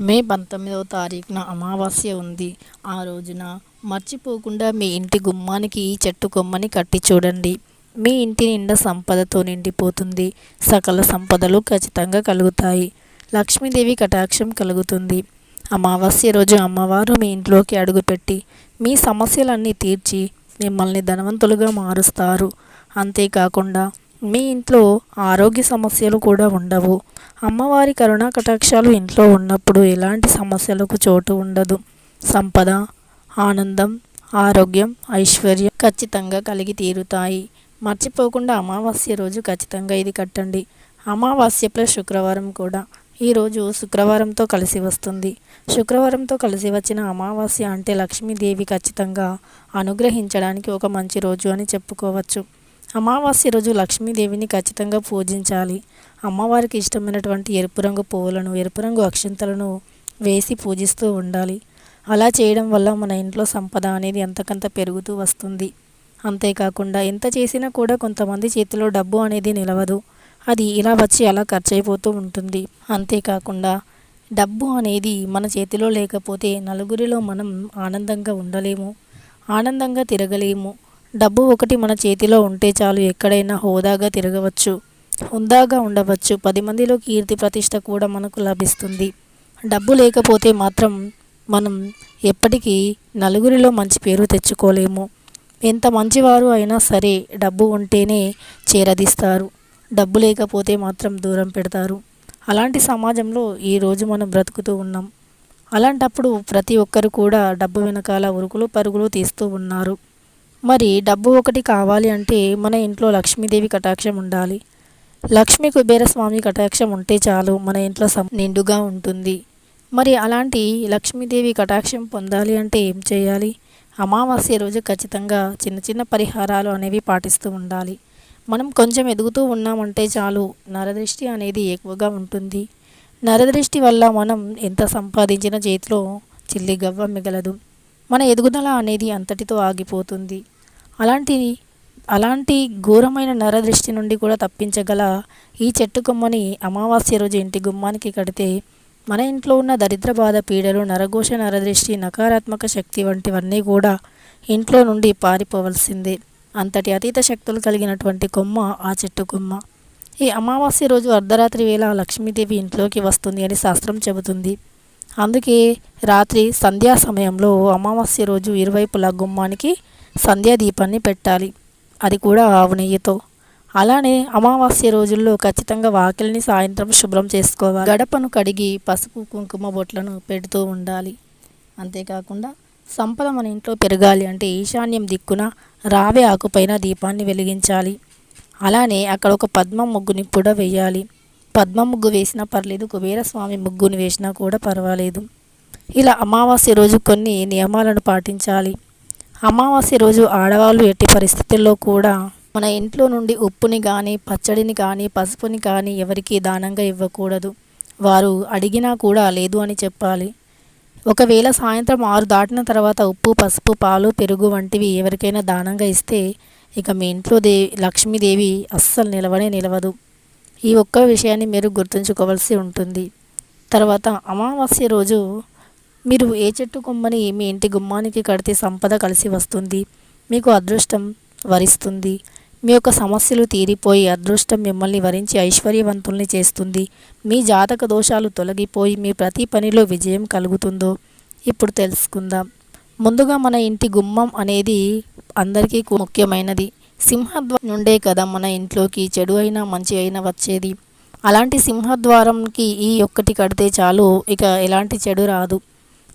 మే పంతొమ్మిదవ తారీఖున అమావాస్య ఉంది. ఆ రోజున మర్చిపోకుండా మీ ఇంటి గుమ్మానికి ఈ చెట్టు కొమ్మని కట్టి చూడండి. మీ ఇంటి నిండా సంపదతో నిండిపోతుంది. సకల సంపదలు ఖచ్చితంగా కలుగుతాయి. లక్ష్మీదేవి కటాక్షం కలుగుతుంది. అమావాస్య రోజు అమ్మవారు మీ ఇంట్లోకి అడుగుపెట్టి మీ సమస్యలన్నీ తీర్చి మిమ్మల్ని ధనవంతులుగా మారుస్తారు. అంతేకాకుండా మీ ఇంట్లో ఆరోగ్య సమస్యలు కూడా ఉండవు. అమ్మవారి కరుణా కటాక్షాలు ఇంట్లో ఉన్నప్పుడు ఎలాంటి సమస్యలకు చోటు ఉండదు. సంపద ఆనందం ఆరోగ్యం ఐశ్వర్యం ఖచ్చితంగా కలిగి తీరుతాయి. మర్చిపోకుండా అమావాస్య రోజు ఖచ్చితంగా ఇది కట్టండి. అమావాస్య ప్లస్ శుక్రవారం కూడా. ఈరోజు శుక్రవారంతో కలిసి వస్తుంది. శుక్రవారంతో కలిసి వచ్చిన అమావాస్య అంటే లక్ష్మీదేవి ఖచ్చితంగా అనుగ్రహించడానికి ఒక మంచి రోజు అని చెప్పుకోవచ్చు. అమావాస్య రోజు లక్ష్మీదేవిని ఖచ్చితంగా పూజించాలి. అమ్మవారికి ఇష్టమైనటువంటి ఎరుపు రంగు పువ్వులను ఎరుపు రంగు అక్షింతలను వేసి పూజిస్తూ ఉండాలి. అలా చేయడం వల్ల మన ఇంట్లో సంపద అనేది ఎంతకంత పెరుగుతూ వస్తుంది. అంతేకాకుండా ఎంత చేసినా కూడా కొంతమంది చేతిలో డబ్బు అనేది నిలవదు. అది ఇలా వచ్చి అలా ఖర్చు అయిపోతూ ఉంటుంది. అంతేకాకుండా డబ్బు అనేది మన చేతిలో లేకపోతే నలుగురిలో మనం ఆనందంగా ఉండలేము. ఆనందంగా తిరగలేము. డబ్బు ఒకటి మన చేతిలో ఉంటే చాలు ఎక్కడైనా హోదాగా తిరగవచ్చు హుందాగా ఉండవచ్చు. పది మందిలో కీర్తి ప్రతిష్ట కూడా మనకు లభిస్తుంది. డబ్బు లేకపోతే మాత్రం మనం ఎప్పటికీ నలుగురిలో మంచి పేరు తెచ్చుకోలేము. ఎంత మంచివారు అయినా సరే డబ్బు ఉంటేనే చేరదీస్తారు. డబ్బు లేకపోతే మాత్రం దూరం పెడతారు. అలాంటి సమాజంలో ఈరోజు మనం బ్రతుకుతూ ఉన్నాం. అలాంటప్పుడు ప్రతి ఒక్కరు కూడా డబ్బు వెనకాల ఉరుకులు పరుగులు తీస్తూ ఉన్నారు. మరి డబ్బు ఒకటి కావాలి అంటే మన ఇంట్లో లక్ష్మీదేవి కటాక్షం ఉండాలి. లక్ష్మీ కుబేరస్వామి కటాక్షం ఉంటే చాలు మన ఇంట్లో సం నిండుగా ఉంటుంది. మరి అలాంటి లక్ష్మీదేవి కటాక్షం పొందాలి అంటే ఏం చేయాలి? అమావాస్య రోజు ఖచ్చితంగా చిన్న చిన్న పరిహారాలు అనేవి పాటిస్తూ ఉండాలి. మనం కొంచెం ఎదుగుతూ ఉన్నామంటే చాలు నరదృష్టి అనేది ఎక్కువగా ఉంటుంది. నరదృష్టి వల్ల మనం ఎంత సంపాదించిన చేతిలో చిల్లి గవ్వ మిగలదు. మన ఎదుగుదల అనేది అంతటితో ఆగిపోతుంది. అలాంటి అలాంటి ఘోరమైన నరదృష్టి నుండి కూడా తప్పించగల ఈ చెట్టు కొమ్మని అమావాస్య రోజు ఇంటి గుమ్మానికి కడితే మన ఇంట్లో ఉన్న దరిద్ర బాధ పీడలు నరఘోష నరదృష్టి నకారాత్మక శక్తి వంటివన్నీ కూడా ఇంట్లో నుండి పారిపోవలసిందే. అంతటి అతీత శక్తులు కలిగినటువంటి కొమ్మ ఆ చెట్టు కొమ్మ. ఈ అమావాస్య రోజు అర్ధరాత్రి వేళ లక్ష్మీదేవి ఇంట్లోకి వస్తుంది అని శాస్త్రం చెబుతుంది. అందుకే రాత్రి సంధ్యా సమయంలో అమావాస్య రోజు ఇరువైపులా గుమ్మానికి సంధ్యా దీపాన్ని పెట్టాలి. అది కూడా ఆవు నెయ్యితో. అలానే అమావాస్య రోజుల్లో ఖచ్చితంగా వాకిలిని సాయంత్రం శుభ్రం చేసుకోవాలి. గడపను కడిగి పసుపు కుంకుమ బొట్లను పెడుతూ ఉండాలి. అంతేకాకుండా సంపద మన ఇంట్లో పెరగాలి అంటే ఈశాన్యం దిక్కున రావే ఆకుపైన దీపాన్ని వెలిగించాలి. అలానే అక్కడ ఒక పద్మ ముగ్గుని కూడా వేయాలి పద్మ ముగ్గు వేసినా పర్లేదు కుబేరస్వామి ముగ్గుని వేసినా కూడా పర్వాలేదు. ఇలా అమావాస్య రోజు కొన్ని నియమాలను పాటించాలి. అమావాస్య రోజు ఆడవాళ్ళు ఎట్టి పరిస్థితుల్లో కూడా మన ఇంట్లో నుండి ఉప్పుని కానీ పచ్చడిని కానీ పసుపుని కానీ ఎవరికి దానంగా ఇవ్వకూడదు. వారు అడిగినా కూడా లేదు అని చెప్పాలి. ఒకవేళ సాయంత్రం ఆరు దాటిన తర్వాత ఉప్పు పసుపు పాలు పెరుగు వంటివి ఎవరికైనా దానంగా ఇస్తే ఇక మీ ఇంట్లో దే లక్ష్మీదేవి అస్సలు నిలవనే నిలవదు. ఈ ఒక్క విషయాన్ని మీరు గుర్తుంచుకోవాల్సి ఉంటుంది. తర్వాత అమావాస్య రోజు మీరు ఏ చెట్టు కొమ్మని మీ ఇంటి గుమ్మానికి కడితే సంపద కలిసి వస్తుంది. మీకు అదృష్టం వరిస్తుంది. మీ యొక్క సమస్యలు తీరిపోయి అదృష్టం మిమ్మల్ని వరించి ఐశ్వర్యవంతుల్ని చేస్తుంది. మీ జాతక దోషాలు తొలగిపోయి మీ ప్రతి పనిలో విజయం కలుగుతుందో ఇప్పుడు తెలుసుకుందాం. ముందుగా మన ఇంటి గుమ్మం అనేది అందరికీ ముఖ్యమైనది. సింహద్వారం నుండే కదా మన ఇంట్లోకి చెడు అయినా మంచి అయినా వచ్చేది. అలాంటి సింహద్వారంకి ఈ ఒక్కటి కడితే చాలు ఇక ఎలాంటి చెడు రాదు.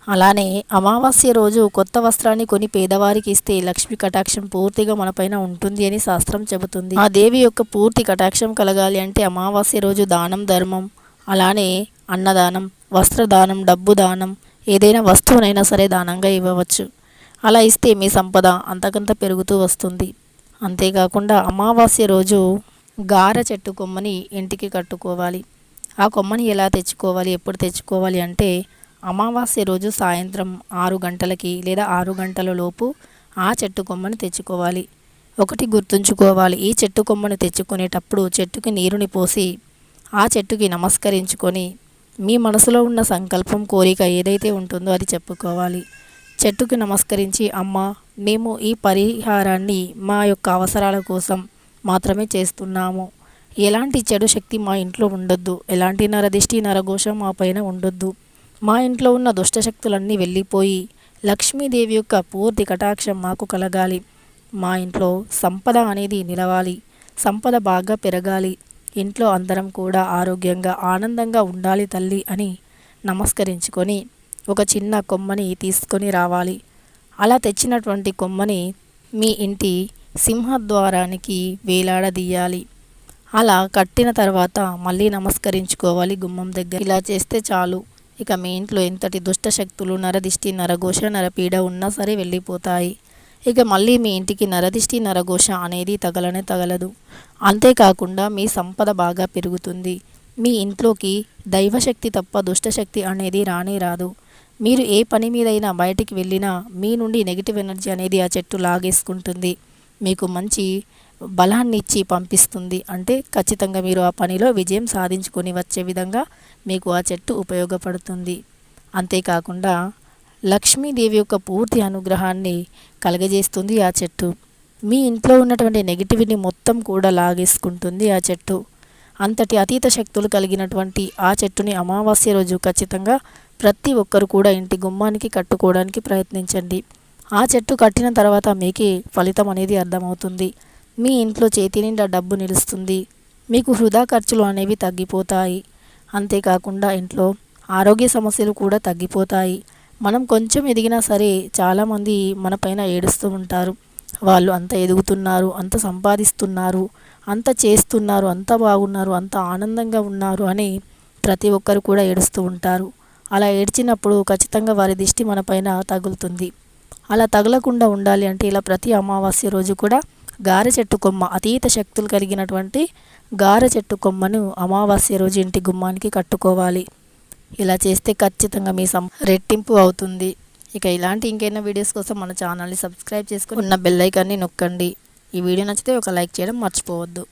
అలానే అమావాస్య రోజు కొత్త వస్త్రాన్ని కొని పేదవారికి ఇస్తే లక్ష్మి కటాక్షం పూర్తిగా మనపైన ఉంటుంది అని శాస్త్రం చెబుతుంది. ఆ దేవి యొక్క పూర్తి కటాక్షం కలగాలి అంటే అమావాస్య రోజు దానం ధర్మం. అలానే అన్నదానం వస్త్రదానం డబ్బు దానం ఏదైనా వస్తువునైనా సరే దానంగా ఇవ్వవచ్చు. అలా ఇస్తే మీ సంపద అంతకంత పెరుగుతూ వస్తుంది. అంతేకాకుండా అమావాస్య రోజు గార చెట్టు కొమ్మని ఇంటికి కట్టుకోవాలి. ఆ కొమ్మని ఎలా తెచ్చుకోవాలి? ఎప్పుడు తెచ్చుకోవాలి అంటే అమావాస్య రోజు సాయంత్రం ఆరు గంటలకి లేదా ఆరు గంటల లోపు ఆ చెట్టు కొమ్మని తెచ్చుకోవాలి. ఒకటి గుర్తుంచుకోవాలి. ఈ చెట్టు కొమ్మను తెచ్చుకునేటప్పుడు చెట్టుకి నీరుని పోసి ఆ చెట్టుకి నమస్కరించుకొని మీ మనసులో ఉన్న సంకల్పం కోరిక ఏదైతే ఉంటుందో అది చెప్పుకోవాలి. చెట్టుకి నమస్కరించి అమ్మ మేము ఈ పరిహారాన్ని మా యొక్క అవసరాల కోసం మాత్రమే చేస్తున్నాము. ఎలాంటి చెడు శక్తి మా ఇంట్లో ఉండొద్దు. ఎలాంటి నరదిష్టి నరఘోషం మా పైన ఉండొద్దు. మా ఇంట్లో ఉన్న దుష్టశక్తులన్నీ వెళ్ళిపోయి లక్ష్మీదేవి యొక్క పూర్తి కటాక్షం మాకు కలగాలి. మా ఇంట్లో సంపద అనేది నిలవాలి. సంపద బాగా పెరగాలి. ఇంట్లో అందరం కూడా ఆరోగ్యంగా ఆనందంగా ఉండాలి తల్లి అని నమస్కరించుకొని ఒక చిన్న కొమ్మని తీసుకొని రావాలి. అలా తెచ్చినటువంటి కొమ్మని మీ ఇంటి సింహద్వారానికి వేలాడదీయాలి. అలా కట్టిన తర్వాత మళ్ళీ నమస్కరించుకోవాలి గుమ్మం దగ్గర. ఇలా చేస్తే చాలు. ఇక మీ ఇంట్లో ఎంతటి దుష్ట శక్తులు నరదిష్టి నరఘోష నరపీడ ఉన్నా సరే వెళ్ళిపోతాయి. ఇక మళ్ళీ మీ ఇంటికి నరదిష్టి నరఘోష అనేది తగలనే తగలదు. అంతేకాకుండా మీ సంపద బాగా పెరుగుతుంది. మీ ఇంట్లోకి దైవశక్తి తప్ప దుష్టశక్తి అనేది రానే రాదు. మీరు ఏ పని మీదైనా బయటికి వెళ్ళినా మీ నుండి నెగిటివ్ ఎనర్జీ అనేది ఆ చెట్టు లాగేసుకుంటుంది. మీకు మంచి బలాన్ని ఇచ్చి పంపిస్తుంది. అంటే ఖచ్చితంగా మీరు ఆ పనిలో విజయం సాధించుకొని వచ్చే విధంగా మీకు ఆ చెట్టు ఉపయోగపడుతుంది. అంతేకాకుండా లక్ష్మీదేవి యొక్క పూర్తి అనుగ్రహాన్ని కలగజేస్తుంది ఆ చెట్టు. మీ ఇంట్లో ఉన్నటువంటి నెగిటివిటీ మొత్తం కూడా లాగేసుకుంటుంది ఆ చెట్టు. అంతటి అతీత శక్తులు కలిగినటువంటి ఆ చెట్టుని అమావాస్య రోజు ఖచ్చితంగా ప్రతి ఒక్కరు కూడా ఇంటి గుమ్మానికి కట్టుకోవడానికి ప్రయత్నించండి. ఆ చెట్టు కట్టిన తర్వాత మీకే ఫలితం అనేది అర్థమవుతుంది. మీ ఇంట్లో చేతి నిండా డబ్బు నిలుస్తుంది. మీకు వృధా ఖర్చులు అనేవి తగ్గిపోతాయి. అంతేకాకుండా ఇంట్లో ఆరోగ్య సమస్యలు కూడా తగ్గిపోతాయి. మనం కొంచెం ఎదిగినా సరే చాలామంది మన పైన ఏడుస్తూ ఉంటారు. వాళ్ళు అంత ఎదుగుతున్నారు అంత సంపాదిస్తున్నారు అంత చేస్తున్నారు అంత బాగున్నారు అంత ఆనందంగా ఉన్నారు అని ప్రతి ఒక్కరు కూడా ఏడుస్తూ ఉంటారు. అలా ఏడ్చినప్పుడు ఖచ్చితంగా వారి దిష్టి మన పైన తగులుతుంది. అలా తగలకుండా ఉండాలి అంటే ఇలా ప్రతి అమావాస్య రోజు కూడా గారె చెట్టు కొమ్మ అతీత శక్తులు కలిగినటువంటి గారె చెట్టు కొమ్మను అమావాస్య రోజు ఇంటి గుమ్మానికి కట్టుకోవాలి. ఇలా చేస్తే ఖచ్చితంగా మీ సం రెట్టింపు అవుతుంది. ఇక ఇలాంటి ఇంకైనా వీడియోస్ కోసం మన ఛానల్ని సబ్స్క్రైబ్ చేసుకుని ఉన్న బెల్లైకాన్ని నొక్కండి. ఈ వీడియో నచ్చితే ఒక లైక్ చేయడం మర్చిపోవద్దు.